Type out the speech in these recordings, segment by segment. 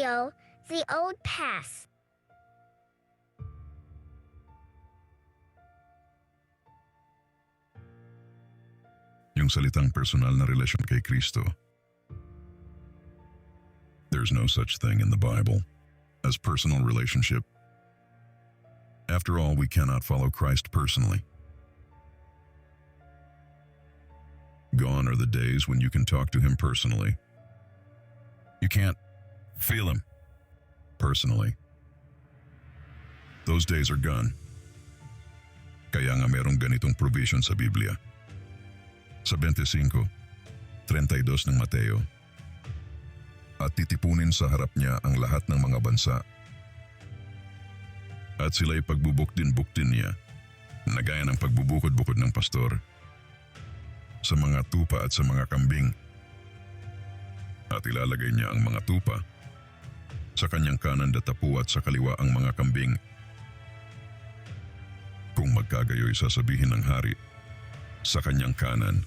Cristo, the old path. Yung salitang personal na relasyon kay Kristo. There's no such thing in the Bible as personal relationship. After all, we cannot follow Christ personally. Gone are the days when you can talk to him personally. You can't feel him personally. Those days are gone. Kaya nga merong ganitong provision sa Biblia. Sa 25, 32 ng Mateo. At titipunin sa harap niya ang lahat ng mga bansa. At sila'y pagbubuktin-buktin niya, na gaya ng pagbubukod-bukod ng pastor, sa mga tupa at sa mga kambing. At ilalagay niya ang mga tupa sa kanyang kanan datapu at sa kaliwa ang mga kambing. Kung magkagayoy sasabihin ng hari, sa kanyang kanan,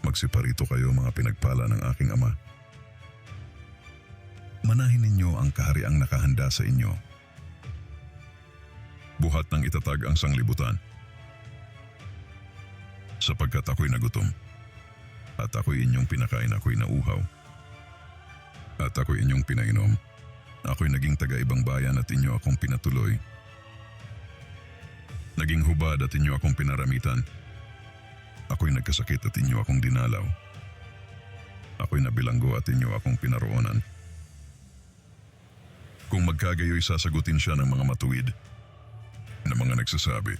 magsiparito kayo mga pinagpala ng aking ama. Manahin ninyo ang kahariang nakahanda sa inyo. Buhat ng itatag ang sanglibutan. Sapagkat ako'y nagutom, at ako'y inyong pinakain ako'y nauhaw. At ako'y inyong pinainom, ako'y naging taga-ibang bayan at inyo akong pinatuloy. Naging hubad at inyo akong pinaramitan. Ako'y nagkasakit at inyo akong dinalaw. Ako'y nabilanggo at inyo akong pinaroonan. Kung magkagayoy sasagutin siya ng mga matuwid, na mga nagsasabi,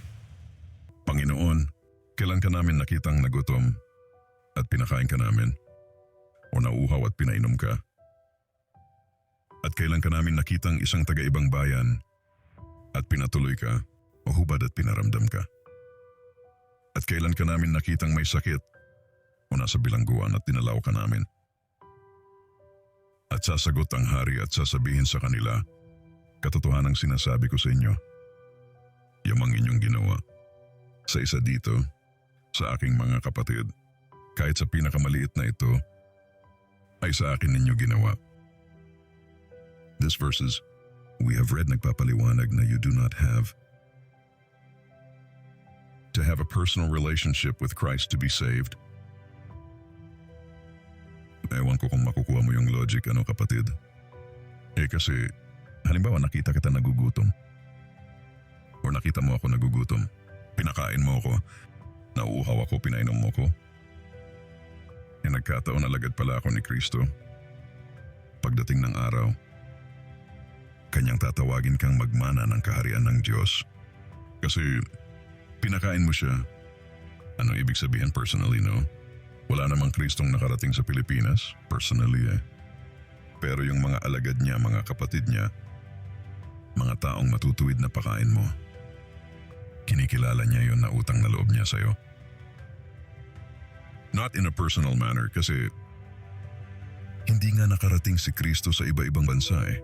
Panginoon, kailan ka namin nakitang nagutom at pinakain ka namin? O nauuhaw at pinainom ka? At kailan ka namin nakitang isang taga-ibang bayan at pinatuloy ka o hubad at pinaramdam ka? At kailan ka namin nakitang may sakit o nasa bilangguan at tinalaw ka namin? At sasagot ang hari at sasabihin sa kanila, Katotohanang sinasabi ko sa inyo, yamang inyong ginawa. Sa isa dito, sa aking mga kapatid, kahit sa pinakamaliit na ito, ay sa akin ninyo ginawa. This verses, we have read nagpapaliwanag na you do not have to have a personal relationship with Christ to be saved. Ewan ko kung makukuha mo yung logic ano kapatid. Eh kasi, halimbawa nakita kita nagugutom. Or nakita mo ako nagugutom. Pinakain mo ako. Nauuhaw ako, pinainom mo ko. Eh nagkataon na lagad pala ako ni Kristo. Pagdating ng araw, kanyang tatawagin kang magmana ng kaharian ng Diyos. Kasi pinakain mo siya. Ano ibig sabihin personally, no? Wala namang Kristong nakarating sa Pilipinas, personally eh. Pero yung mga alagad niya, mga kapatid niya, mga taong matutuwid na pakain mo, kinikilala niya yon na utang na loob niya sa'yo. Not in a personal manner kasi hindi nga nakarating si Kristo sa iba-ibang bansa eh.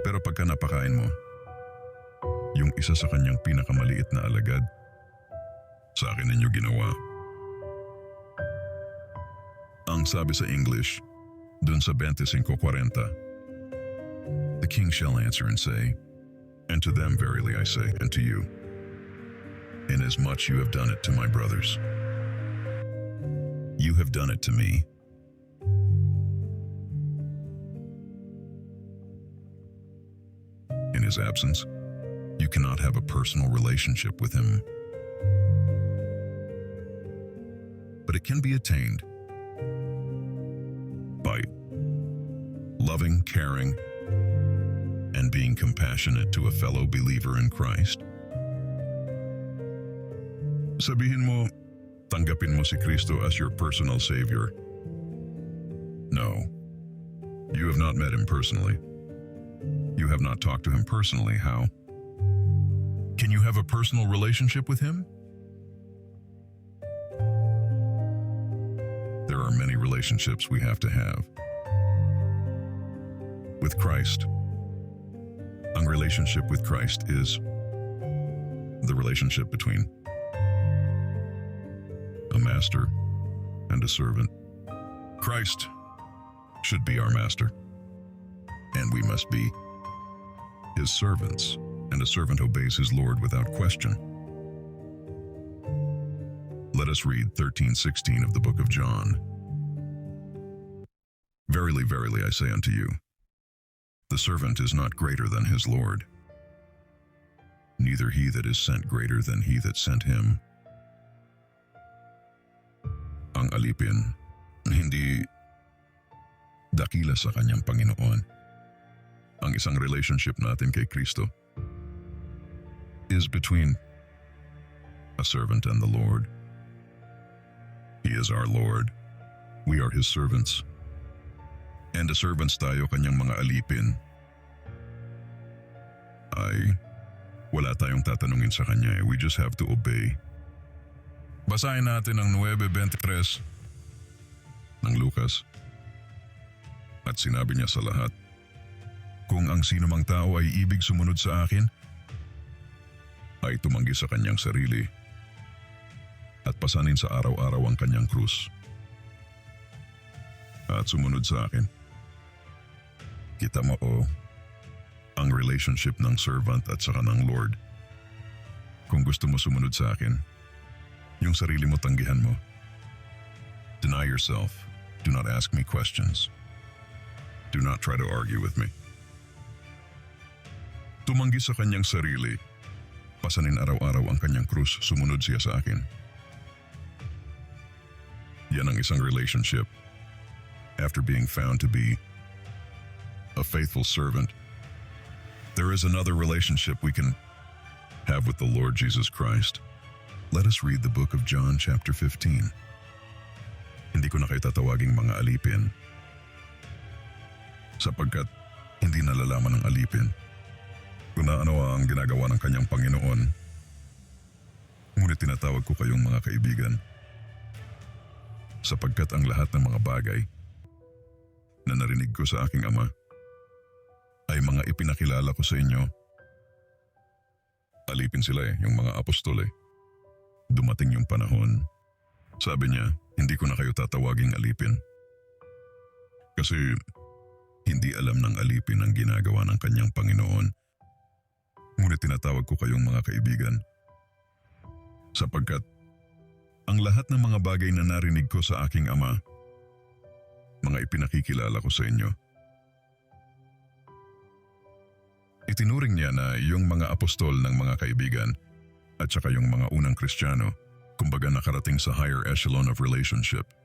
Pero pagka napakain mo, yung isa sa kanyang pinakamaliit na alagad, sa akin ninyo ginawa. Ang sabi sa English, dun sa 25.40, The king shall answer and say, And to them verily I say, and to you, inasmuch you have done it to my brothers, you have done it to me. His absence, you cannot have a personal relationship with him. But it can be attained by loving, caring, and being compassionate to a fellow believer in Christ. Sabihin mo, tanggapin mo si Kristo as your personal Savior. No. You have not met him personally. You have not talked to him personally. How? Can you have a personal relationship with him? There are many relationships we have to have. With Christ, ang relationship with Christ is the relationship between a master and a servant. Christ should be our master. and we must be his servants, and a servant obeys his Lord without question. Let us read 13:16 of the book of John. Verily, verily, I say unto you, the servant is not greater than his Lord, neither he that is sent greater than he that sent him. Ang alipin, hindi dakila sa kanyang Panginoon. Ang isang relationship natin kay Kristo is between a servant and the Lord. He is our Lord. We are His servants. And the servants tayo kanyang mga alipin. Ay, wala tayong tatanungin sa kanya eh. We just have to obey. Basahin natin ang 9.23 ng Lucas. At sinabi niya sa lahat, Kung ang sino mang tao ay ibig sumunod sa akin, ay tumanggi sa kanyang sarili at pasanin sa araw-araw ang kanyang krus. At sumunod sa akin. Kita mo o, ang relationship ng servant at saka ng Lord. Kung gusto mo sumunod sa akin, yung sarili mo tanggihan mo. Deny yourself. Do not ask me questions. Do not try to argue with me. Tumanggi sa kanyang sarili. Pasanin araw-araw ang kanyang krus, sumunod siya sa akin. Yan ang isang relationship. After being found to be a faithful servant, there is another relationship we can have with the Lord Jesus Christ. Let us read the book of John chapter 15. Hindi ko na kayo tatawaging mga alipin. Sapagkat hindi nalalaman ng alipin kung na ano ang ginagawa ng kanyang Panginoon. Ngunit tinatawag ko kayong mga kaibigan. Sapagkat ang lahat ng mga bagay na narinig ko sa aking ama ay mga ipinakilala ko sa inyo. Alipin sila eh, yung mga apostol eh. Dumating yung panahon. Sabi niya, hindi ko na kayo tatawaging alipin. Kasi hindi alam ng alipin ang ginagawa ng kanyang Panginoon. Ngunit tinatawag ko kayong mga kaibigan. Sapagkat ang lahat ng mga bagay na narinig ko sa aking ama, mga ipinakikilala ko sa inyo. Itinuring niya na yung mga apostol ng mga kaibigan at saka yung mga unang Kristiyano, kumbaga nakarating sa higher echelon of relationship –